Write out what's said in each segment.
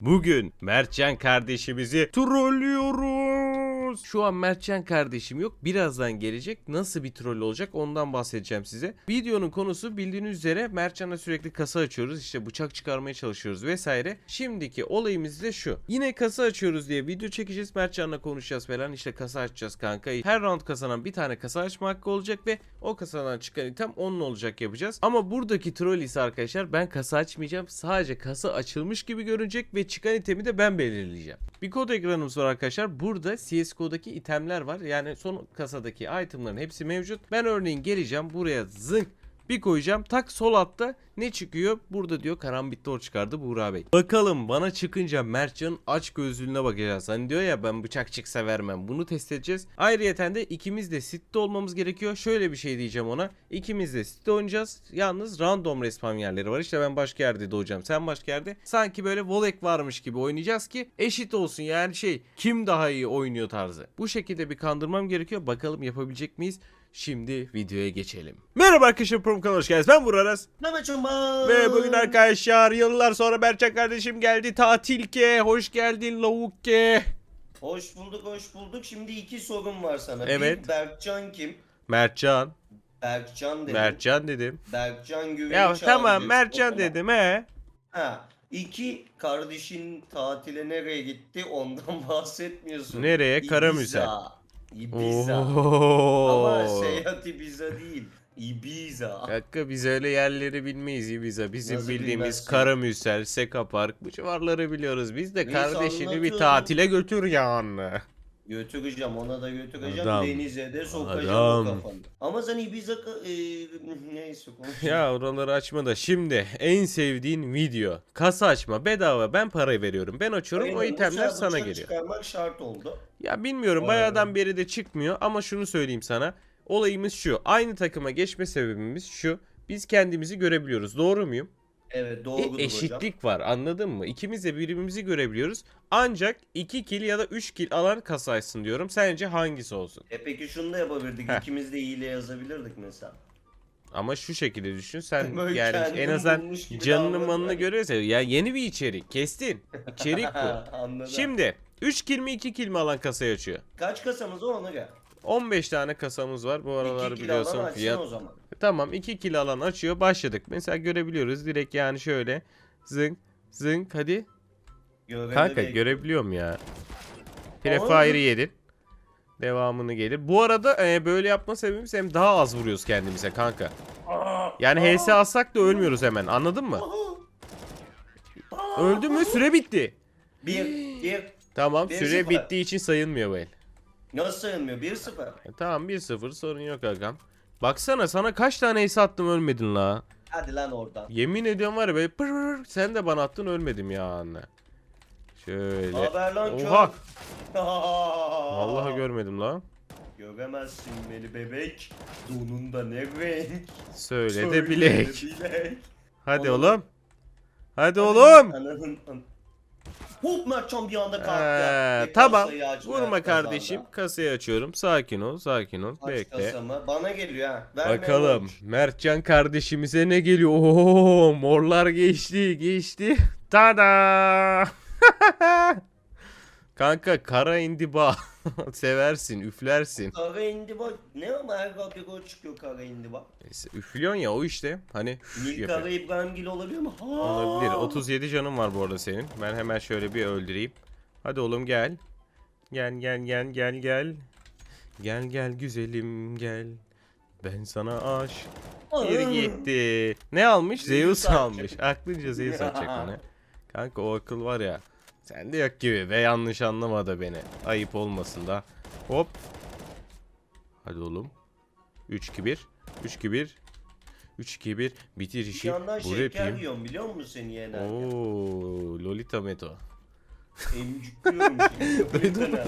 Bugün Mertcan kardeşimizi trollüyoruz. Şu an Mertcan kardeşim yok. Birazdan gelecek. Nasıl bir troll olacak ondan bahsedeceğim size. Videonun konusu bildiğiniz üzere Mertcan'la sürekli kasa açıyoruz. İşte bıçak çıkarmaya çalışıyoruz vesaire. Şimdiki olayımız da şu. Yine kasa açıyoruz diye video çekeceğiz. Mertcan'la konuşacağız falan. İşte kasa açacağız kanka. Her round kazanan bir tane kasa açma hakkı olacak ve o kasadan çıkan item onun olacak yapacağız. Ama buradaki troll ise arkadaşlar ben kasa açmayacağım. Sadece kasa açılmış gibi görünecek ve çıkan itemi de ben belirleyeceğim. Bir kod ekranımız var arkadaşlar. Burada CSGO'daki itemler var. Yani son kasadaki itemlerin hepsi mevcut. Ben örneğin geleceğim buraya zınk bir koyacağım. Tak sol altta ne çıkıyor? Burada diyor karambit tor çıkardı Buğra Bey. Bakalım bana çıkınca Mertcan'ın aç gözlüğüne bakacağız. Hani diyor ya ben bıçak çıksa vermem. Bunu test edeceğiz. Ayrıyeten de ikimiz de sitte olmamız gerekiyor. Şöyle bir şey diyeceğim ona. İkimiz de sitte oynayacağız. Yalnız random respawn yerleri var. İşte ben başka yerde doğacağım. Sen başka yerde. Sanki böyle volek varmış gibi oynayacağız ki eşit olsun. Yani şey kim daha iyi oynuyor tarzı. Bu şekilde bir kandırmam gerekiyor. Bakalım yapabilecek miyiz? Şimdi videoya geçelim. Merhaba arkadaşlar Prom kanalına hoş geldiniz. Ben Burak Aras. Mehmet Cumba. Ve bugün arkadaşlar yıllar sonra Berçak kardeşim geldi. Tatilke. Hoş geldin Lavukke. Hoş bulduk hoş bulduk. Şimdi iki sorum var sana. Evet. Bir Berkcan kim? Mertcan. Berkcan dedim. Mertcan dedim. Berkcan Güven'i Ya çağırıyorsun. tamam Mertcan Tamam. dedim he. Ha. İki kardeşin tatile nereye gitti ondan bahsetmiyorsun. Nereye? Ibiza. Karamürsel. Ibiza. Ama seyahat Ibiza değil. Ibiza. Dakika biz öyle yerleri bilmeyiz Ibiza. Bizim Nasıl bildiğimiz bilmezsin? Karamürsel, Seka Park bu civarları biliyoruz. Biz de Neyse, kardeşini bir tatile götür yani. Götüreceğim ona da götüreceğim Adam. denize de sokacağım Adam. o kafanı. Ama sen Ibiza ka- e, neyse konuş. Ya oraları açma da şimdi en sevdiğin video. Kasa açma bedava ben para veriyorum. Ben açıyorum o Aynen, itemler uçağı sana geliyor. çıkarmak şart oldu. Ya bilmiyorum Ee. bayağıdan beri de çıkmıyor ama şunu söyleyeyim sana. Olayımız şu. Aynı takıma geçme sebebimiz şu. Biz kendimizi görebiliyoruz. Doğru muyum? Evet doğrudur hocam. eşitlik var anladın mı? İkimiz de birbirimizi görebiliyoruz. Ancak 2 kill ya da 3 kill alan kasa açsın diyorum. Sence hangisi olsun? E peki şunu da yapabilirdik. Heh. İkimiz de hile yazabilirdik mesela. Ama şu şekilde düşün sen Böyle yani en azından canını manını görüyorsa ya yeni bir içerik kestin. İçerik bu. Anladım. Şimdi 3 kill mi 2 kill mi alan kasayı açıyor. Kaç kasamız var ona göre. 15 tane kasamız var bu aralar biliyorsun. Fiyat o zaman. Tamam 2 kill alan açıyor başladık. Mesela görebiliyoruz direkt yani şöyle zınk zınk hadi. Görevde Kanka bekle. görebiliyorum ya. Prefire Oğlum. yedin. Devamını gelir. Bu arada e, böyle yapma sebebimiz hem daha az vuruyoruz kendimize kanka. Yani HS alsak da ölmüyoruz hemen anladın mı? Öldü mü süre bitti. Bir, bir. Tamam Bir süre sıfır. bittiği için sayılmıyor bu el. Nasıl sayılmıyor? Bir sıfır. E, tamam 1-0 sorun yok agam. Baksana sana kaç tane ace attım ölmedin la. Hadi lan oradan. Yemin ediyorum var ya böyle pır pır pır, sen de bana attın ölmedim ya anne. Şöyle. Haber lan. Oha. Vallahi görmedim la. Göremezsin beni bebek. Donunda ne renk. Söyle Söyle de bilek. bilek. Hadi Oğlum. oğlum. Hadi oğlum. Ananın Hop Mertcan bir anda kalktı. Ee, tamam. Vurma kardeşim. Kasayı açıyorum. Sakin ol, sakin ol. Aç Bekle. kasamı. Bana geliyor ha. Vermeyen Bakalım olmuş. Mertcan kardeşimize ne geliyor? Oo, morlar geçti, geçti. Tada! Kanka kara indiba. Seversin, üflersin. Kara indiba. Ne ama her gol çıkıyor kara indiba. Neyse, üflüyorsun ya o işte. Hani Nil. Kara İbrahimgil olabiliyor mu? Ha! Olabilir. 37 canım var bu arada senin. Ben hemen şöyle bir öldüreyim. Hadi oğlum gel. Gel gel gel gel gel. Gel gel güzelim gel. Ben sana aş. Bir gitti. Ne almış? Zeus almış. Aklınca Zeus atacak ona. Kanka o akıl var ya. Sende yok gibi ve yanlış anlama da beni. Ayıp olmasın da. Hop. Hadi oğlum. 3-2-1. 3-2-1. 3-2-1. Bitir Bir işi. yandan Bu şeker yapayım. yiyorum biliyor musun seni yenerken? Oo, Lolita Meto. Emcikliyorum şimdi. Duydun mu?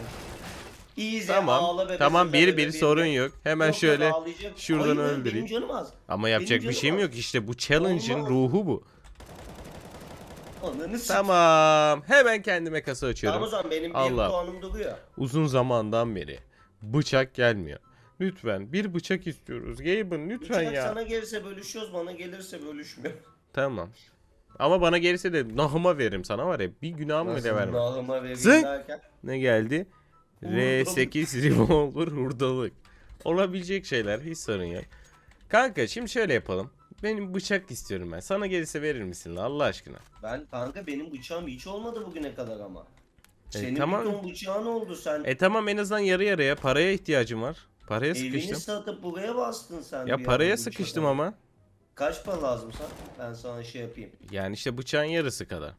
Tamam. ağla Tamam bir bir sorun yok. Hemen Yok, şöyle şuradan Hayır, öldüreyim. Benim canım az. ama yapacak bir canım şeyim az. yok işte bu challenge'ın Olmaz. ruhu bu. Ananı s- Tamam. Hemen kendime kasa Tamam o açıyorum. zaman benim bir Allah. puanım duruyor. Uzun zamandan beri bıçak gelmiyor. Lütfen bir bıçak istiyoruz. Gaben lütfen Bıçak ya. sana gelirse bölüşüyoruz bana gelirse bölüşmüyor. Tamam. Ama bana gelirse de nahıma veririm sana var ya. Bir günahımı bile vermem. Nağıma vereyim Zınk. derken. Ne geldi? R8 revolver hurdalık. Olabilecek şeyler hiç sorun yok. Kanka şimdi şöyle yapalım. Benim bıçak istiyorum ben. Sana gelirse verir misin lan Allah aşkına? Ben kanka benim bıçağım hiç olmadı bugüne kadar ama. Senin E, tamam. bir ton bıçağın oldu sen. E tamam en azından yarı yarıya paraya ihtiyacım var. Paraya Evini sıkıştım. satıp buraya bastın sen. Ya paraya sıkıştım ama. Kaç para lazım sana? Ben sana şey yapayım. Yani işte bıçağın yarısı kadar.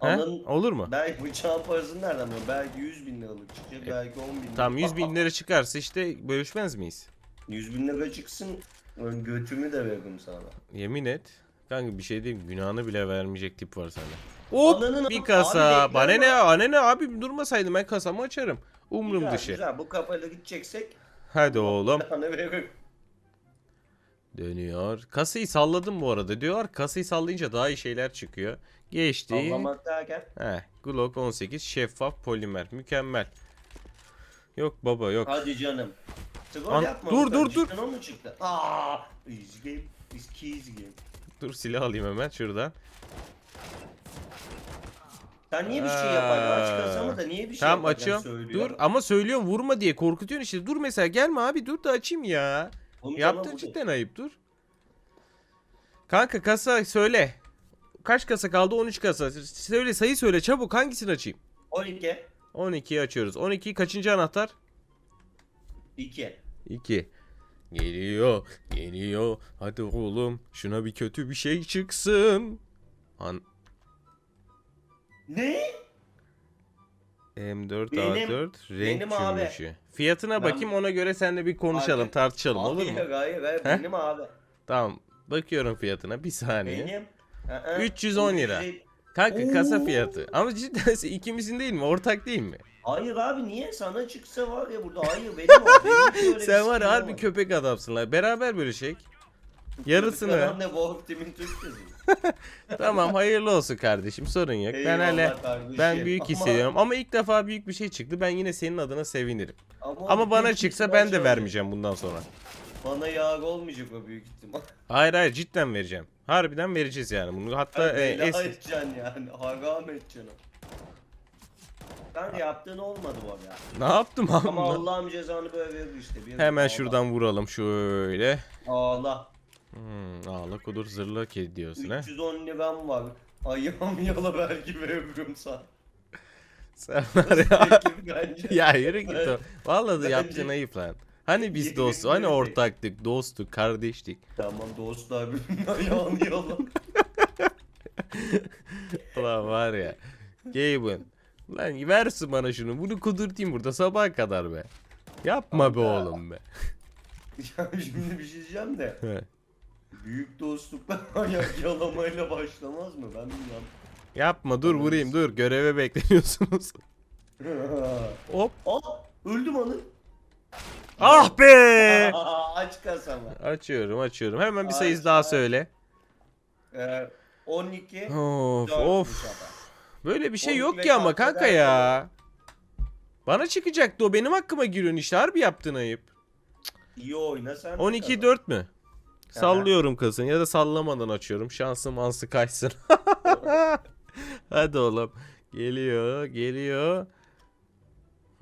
He? Anın Olur mu? belki bıçağın parasını nereden biliyorum? Belki 100 bin liralık çıkacak, belki 10 bin lira. E, Tamam 100 bin lira çıkarsa işte bölüşmez miyiz? 100 bin lira çıksın, ön götümü de veririm sana. Yemin et. Kanka bir şey diyeyim günahını bile vermeyecek tip var sende. Hop Ananın- bir kasa. Abi Bana ne bana ne abi durmasaydım ben kasamı açarım. Umrum Güzel, dışı. güzel. Bu kafayla gideceksek Hadi oğlum. sana veririm. Dönüyor. Kasayı salladım bu arada. Diyorlar kasayı sallayınca daha iyi şeyler çıkıyor. Geçti. Sallamak derken. Heh, Glock 18 şeffaf polimer. Mükemmel. Yok baba yok. Hadi canım. An- yapma. dur, lütfen, dur, dur. o mu çıktı? Aa, easy game. Is keys game. Dur silah alayım hemen şuradan. Sen niye bir şey yapardın? Aç Aa. kasamı da niye bir şey Tamam yaparken açıyorum. söylüyor. Dur ama söylüyorum vurma diye korkutuyorsun işte. Dur mesela gelme abi dur da açayım ya. Bu- cidden ayıp dur. Kanka kasa söyle. Kaç kasa kaldı? 13 kasa. Söyle sayı söyle çabuk hangisini açayım? 12. 12'yi açıyoruz. 12 kaçıncı anahtar? 2. 2. Geliyor, geliyor. Hadi oğlum, şuna bir kötü bir şey çıksın. An Ne? M4 Benim- A4 renk benim abi. Fiyatına Ben- bakayım ona göre seninle bir konuşalım, Hayır. tartışalım olur mu? Hayır hayır hayır He? benim abi. Tamam. Bakıyorum fiyatına bir saniye. Benim. Aa, 310 lira. 350 Kanka kasa Oo. fiyatı. Ama cidden ikimizin değil mi? Ortak değil mi? Hayır abi niye sana çıksa var ya burada hayır benim o. Benim Sen var ya harbi köpek adamsın lan. Beraber bölüşek. Yarısını. Ne Wolf Team'in Türkçesi. tamam hayırlı olsun kardeşim sorun yok. ben Eyvallah hele kardeşim. ben büyük Ama- hissediyorum ama ilk defa büyük bir şey çıktı. Ben yine senin adına sevinirim. Ama, Ama bana büyük çıksa ihtimal ben de şöyle, vermeyeceğim bundan sonra. Bana yağ olmayacak o büyük ihtimal. Hayır hayır cidden vereceğim. Harbiden vereceğiz yani bunu. Hatta e, Bela es- edeceksin yani. Haram edeceksin. Kanka yaptığın olmadı bu arada. ne yaptım abi? Ama? Allah'ım cezanı böyle verir işte. Bir Hemen Allah. şuradan vuralım şöyle. Allah. Hmm, ağla kudur zırla kedi diyorsun he. 310 liram var. Ayağım yala belki veririm sana. Sen var ya. Ya yürü git o. Vallahi Bence- yaptığın ayıp lan. Hani biz dost, hani ortaktık, dostuk, kardeştik. Tamam dostlar birbirinin ayağını yala. Ulan var ya. Gaben. Lan versin bana şunu. Bunu kudurtayım burada sabaha kadar be. Yapma be Kanka. oğlum be. ya şimdi bir şey diyeceğim de. He. Büyük dostluklar ayak yalamayla başlamaz mı? Ben bilmiyorum. Yapma dur vurayım dur. Göreve bekleniyorsunuz. Hop. Aa öldüm onu. Ah be. Aa, aç kasamı. açıyorum açıyorum. Hemen bir Aç, sayı daha söyle. Ee, 12. Of 4 of. Böyle bir şey 12 yok ki ama kanka ya. Bana çıkacaktı o benim hakkıma giriyorsun işte harbi yaptın ayıp. İyi oyna sen. de 12 kazan. 4 mü? Sallıyorum kızın ya da sallamadan açıyorum. Şansım ansı kaçsın. Hadi oğlum. Geliyor, geliyor.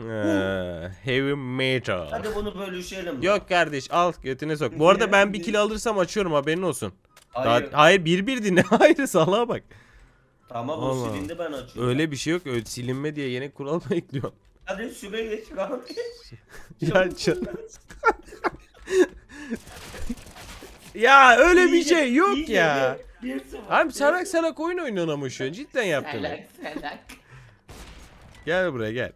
Ha, heavy metal. Hadi bunu bölüşelim. Yok kardeş al götüne sok. Bu arada ben bir kilo alırsam açıyorum haberin olsun. Daha- Hayır. hayır bir bir dinle. Hayır salağa bak. Tamam o silindi ben açıyorum. Öyle bir şey yok. Öyle silinme diye yeni kural mı ekliyorsun? Hadi süre geç lan. Ya canım. Ya öyle bir şey yok ya. Abi salak salak oyun ama şu an. Cidden yaptın. Salak salak. Gel buraya gel.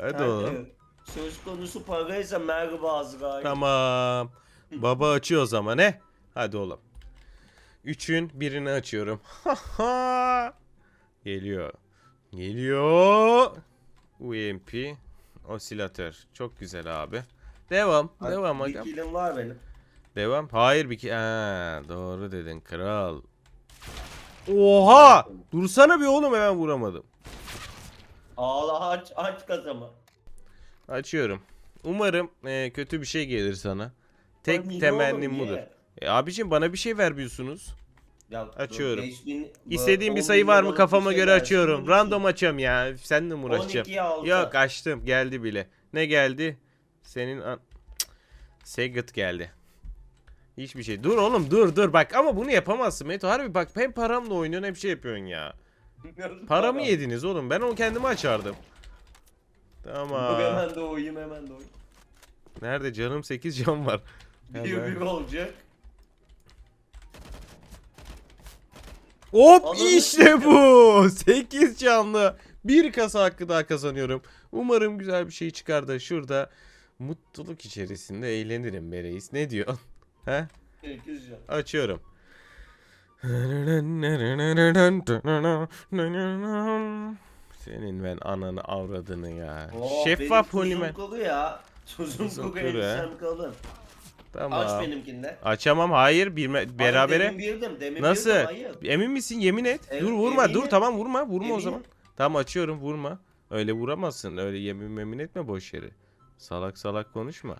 Hadi oğlum. Söz konusu paraysa merhaba Azrail. Tamam. Baba açıyor o zaman he. Hadi oğlum. Üçün birini açıyorum. Geliyor. Geliyor. UMP. Osilatör. Çok güzel abi. Devam. Hadi, Devam Bir agam. kilim var benim. Devam. Hayır bir ki. Ha, doğru dedin kral. Oha! Dursana bir oğlum hemen vuramadım. Ağla aç aç kazamı. Açıyorum. Umarım e, kötü bir şey gelir sana. Tek niye temennim budur. E, abicim bana bir şey vermiyorsunuz. Ya, Açıyorum. 5000 İstediğin bir 10 sayı var mı liralık kafama bir göre şey açıyorum. versin, Random açıyorum ya. Seninle mi uğraşacağım? 12'ye 6. Yok açtım. Geldi bile. Ne geldi? Senin an... Cık. Segit geldi. Hiçbir şey. Dur oğlum dur dur bak ama bunu yapamazsın Meto. Harbi bak hem paramla oynuyorsun hem şey yapıyorsun ya. Paramı yediniz oğlum. Ben onu kendime açardım. Bak Tamam. hemen doğayım hemen doğayım. Nerede canım 8 can var. Bir Hemen. bir olacak. Hop Ananı işte bu. 8 canlı. Bir kasa hakkı daha kazanıyorum. Umarım güzel bir şey çıkar da şurada mutluluk içerisinde eğlenirim be reis. Ne diyor? He? 8 can. Açıyorum. Senin ben ananı avradını ya. Oo, Şeffaf benim polimer. Tuzum kuru ya. Tuzum Tuzum kuru ensem kalın. Tamam. Aç benimkinde. Açamam hayır bir me- berabere. Demin birdim, demin Nasıl? birdim, hayır. Emin misin? Yemin et. Evet, dur vurma. Dur eminim. tamam vurma. Vurma o Eminim. zaman. Tamam açıyorum vurma. Öyle vuramazsın. Öyle yemin memin etme boş yere. Salak salak konuşma.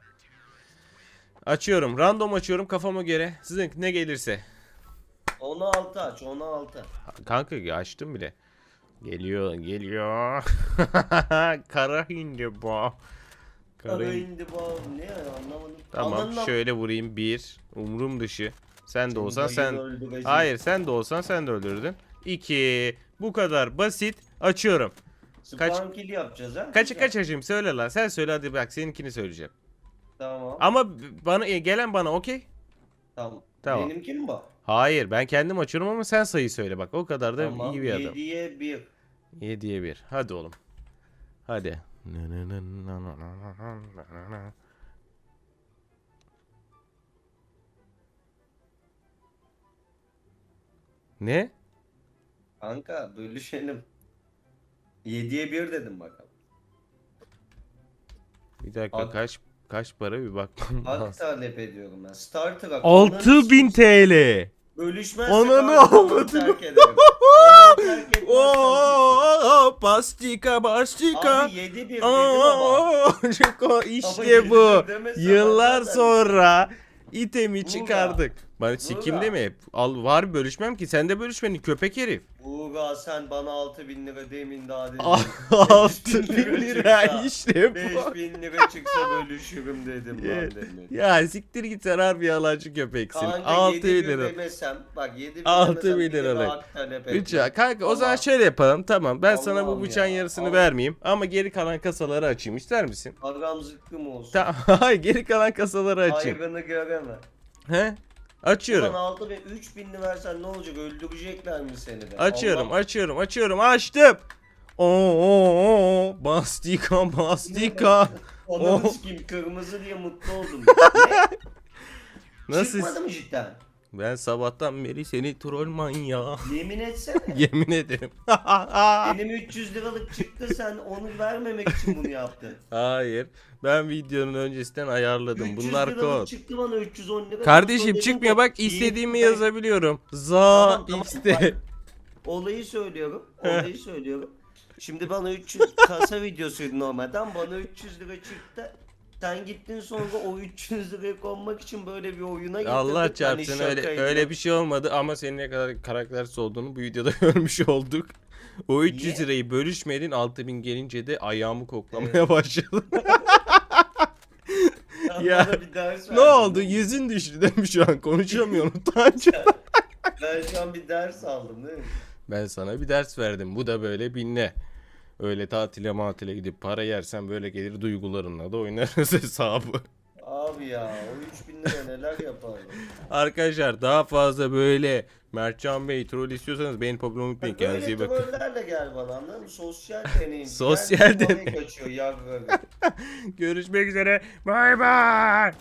Açıyorum. Random açıyorum kafama göre. Sizin ne gelirse. 16 aç 16. Kanka açtım bile. Geliyor geliyor. Kara hindi bu. Kara indi bu ne ya anlamadım. Tamam Ananla- şöyle vurayım. Bir. Umrum dışı. Sen de olsan sen. Hayır sen de olsan sen de öldürdün. 2. Bu kadar basit. Açıyorum. kaç- kill yapacağız ha. Kaçı kaç açayım söyle lan. Sen söyle hadi bak seninkini söyleyeceğim. Tamam. Ama b- bana e, gelen bana okey. Tamam. Tamam. Benimki mi bu? Hayır ben kendim açıyorum ama sen sayı söyle bak. O kadar da iyi bir adam. 7'ye 1. 7'ye 1. Hadi oğlum. Hadi. Ne? Kanka bölüşelim. 7'ye 1 dedim bakalım. Bir dakika Al. kaç kaç para bir bakmam Hak lazım. talep ediyorum ben. Starter hak. 6000 TL. Bölüşmezsek Ananı onu avradını. terk ederim. Oo, pastika pastika. Abi 7 1 dedim ama. Aa, Çiko, işte bu. Yıllar sonra itemi çıkardık. Bana sikimde mi? Al var bölüşmem ki. Sen de bölüşmedin köpek herif. Uğra sen bana 6000 lira demin daha dedin. 6000 lira işte bu. 5000 lira çıksa bölüşürüm dedim Ya- lan demin. Ya siktir git sen harbi yalancı köpeksin. Kanka 6000 7 lira. demesem bak 7 Altı demesem bin bir de liralık. ya. Kanka o Ama- zaman şöyle yapalım. Tamam ben sana bu bıçağın ya, yarısını vermeyeyim. Ama geri kalan kasaları açayım. İster misin? Agam zıkkım olsun. Tamam. Hayır geri kalan kasaları açayım. Hayrını göreme. He? Açıyorum. Ulan 6 ve 3000 versen ne olacak öldürecekler mi seni de? Açıyorum, Allah- açıyorum, açıyorum. Açtım. Oo, oo, oo. Bastika, bastika. Ananı Oh. sikeyim kırmızı diye mutlu oldum. Nasıl? Çıkmadı mı cidden? Ben sabahtan beri seni troll manyağı. Yemin etsene. Yemin ederim. Benim 300 liralık çıktı sen onu vermemek için bunu yaptın. Hayır. Ben videonun öncesinden ayarladım. 300 Bunlar liralık kod. çıktı bana 310 lira. Kardeşim çıkmıyor bak istediğimi yazabiliyorum. Za Tamam, tamam. Olayı söylüyorum. Olayı söylüyorum. Şimdi bana 300 kasa videosuydu normalden bana 300 lira çıktı. Sen gittin sonra o 300 liraya konmak için böyle bir oyuna getirdin. Allah Hani çarpsın öyle şakaydı. öyle bir şey olmadı ama senin ne kadar karaktersiz olduğunu bu videoda görmüş olduk. O 300 Niye? lirayı bölüşmedin 6000 gelince de ayağımı koklamaya Evet. başladın. Sen Ya, ne oldu? Yüzün düştü mi şu an? Konuşamıyorum utanca. Ben şu an bir ders aldım değil mi? ben sana bir ders verdim. Bu da böyle binle. Öyle tatile matile gidip para yersen böyle gelir duygularınla da oynarız hesabı. Abi ya o 3000 lira neler yapardım. Arkadaşlar daha fazla böyle Mertcan Bey troll istiyorsanız beğeni popüler unutmayın. Kendinize iyi Böyle bakın. trollerle gel bana anladın mı? Sosyal deneyim. Sosyal kafayı deneyim. kaçıyor. Görüşmek üzere. Bay bay.